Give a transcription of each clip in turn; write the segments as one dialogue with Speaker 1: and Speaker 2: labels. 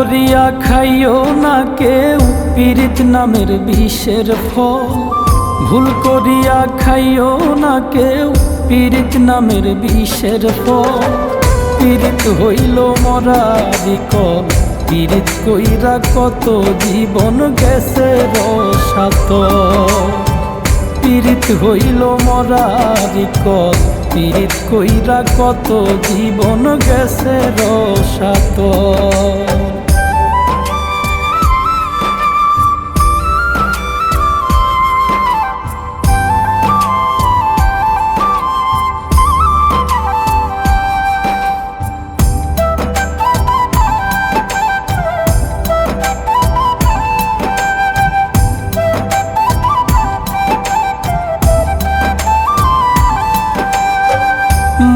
Speaker 1: করিয়া খাইও না কেউ, পীড়িত নামের বিষের ফল। ভুল করিয়া খাইও না কেউ, পীড়িত নামের বিষের ফল। পীড়িত হইল মরা কল, পীড়িত কইরা কত জীবন গেছে রসাত পীড়িত হইল মরা কল, পীড়িত কইরা কত জীবন গেছে রসাত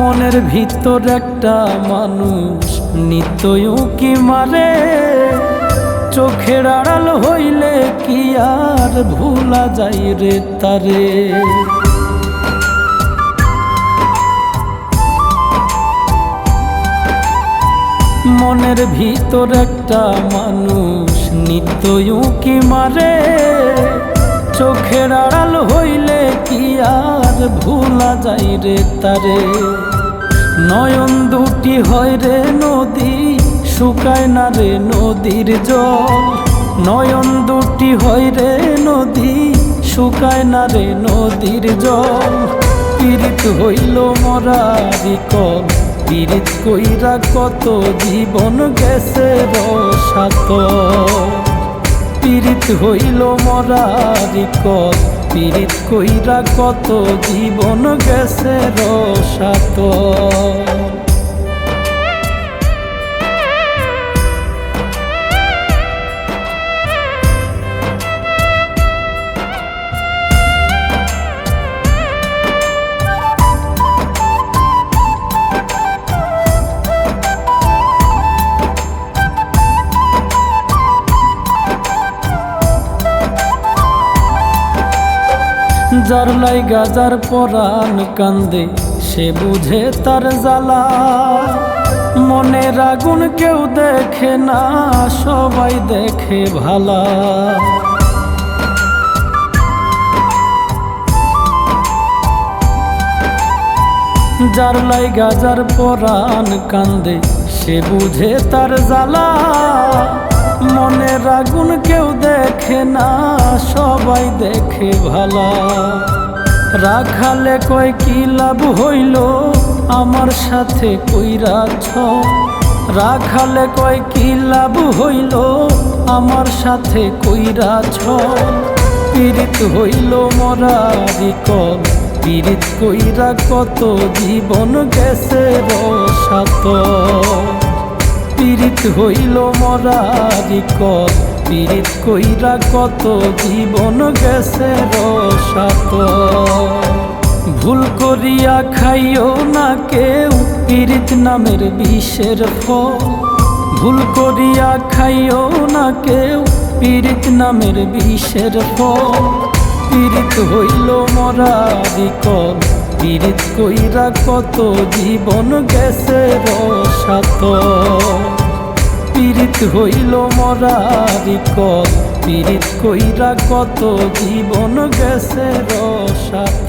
Speaker 1: মনের ভিতর একটা মানুষ নিত্যই কি মারে? চোখের আড়াল হইলে কি আর ভুলা যাই রে তারে? মনের ভিতর একটা মানুষ নিত্যই কি মারে? চোখের আড়াল হইলে কি আর ভুলা যাই রে তারে? নয়ন দুটি হয় রে নদী, শুকায় না রে নদীর জল। নয়ন দুটি হয় রে নদী, শুকায় না রে নদীর জল। পীড়িত হইল মরারি কল, পীড়িত কইরা কত জীবন গেছে রসাত পীড়িত হইল মরারি কল পীড়িত কইরা কত জীবন গেছে রসাত যার লাই গাজার পরাণ কান্দে, সে বুঝে তার জ্বালা। মনের আগুন কেউ দেখে না, সবাই দেখে ভালা। যার লাই গাজার পরাণ কান্দে, সে বুঝে তার জ্বালা। দেখে না, সবাই দেখে ভালা। রাখালে কয়, কি লাভ হইল? আমার সাথে কইরাছ রাখালে কয়, কি লাভ হইল? আমার সাথে কইরাছ পীড়িত হইল মরারি কল, পীড়িত কইরা কত জীবন গেছে রসাত পীড়িত হইল মরারি কল পীড়িত কইরা কত জীবন গেছে রসাত ভুল করিয়া খাইও না কেউ, পীড়িত নামের বিষের ফল। ভুল করিয়া খাইও না কেউ, পীড়িত নামের বিষের ফল। পীড়িত হইল মরা কল পীড়িত কইরা কত জীবন গেছে রসাত পীড়িত হইল মরারি কত পীড়িত কইরা কত জীবন গেছে রসাত